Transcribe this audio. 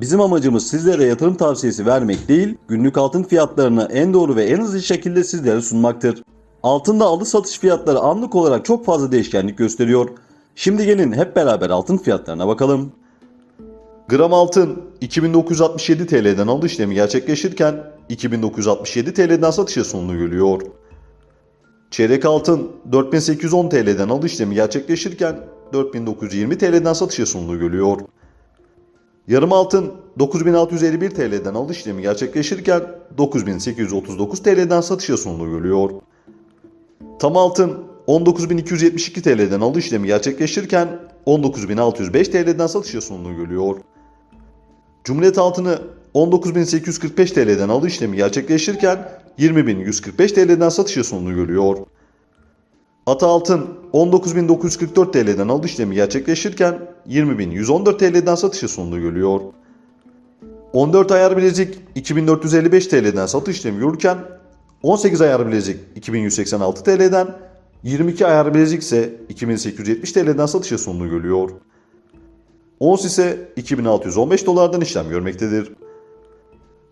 bizim amacımız sizlere yatırım tavsiyesi vermek değil, günlük altın fiyatlarını en doğru ve en hızlı şekilde sizlere sunmaktır. Altında alış satış fiyatları anlık olarak çok fazla değişkenlik gösteriyor. Şimdi gelin hep beraber altın fiyatlarına bakalım. Gram altın 2967 TL'den alış işlemi gerçekleşirken 2967 TL'den satışa sonunu görüyor. Çeyrek altın 4810 TL'den alış işlemi gerçekleşirken 4920 TL'den satışa sonunu görüyor. Yarım altın 9651 TL'den alış işlemi gerçekleşirken 9839 TL'den satışa sonunu görüyor. Tam altın 19.272 TL'den alış işlemi gerçekleşirken 19.605 TL'den satışa sonunu görüyor. Cumhuriyet altını 19.845 TL'den alış işlemi gerçekleşirken 20.145 TL'den satışa sonunu görüyor. Ata altın 19.944 TL'den alış işlemi gerçekleşirken 20.114 TL'den satışa sonunu görüyor. 14 ayar bilezik 2455 TL'den satış işlemi görürken 18 ayar bilezik 2186 TL'den 22 ayar bilezik ise 2870 TL'den satışa sonunu görüyor. Ons ise 2615 dolardan işlem görmektedir.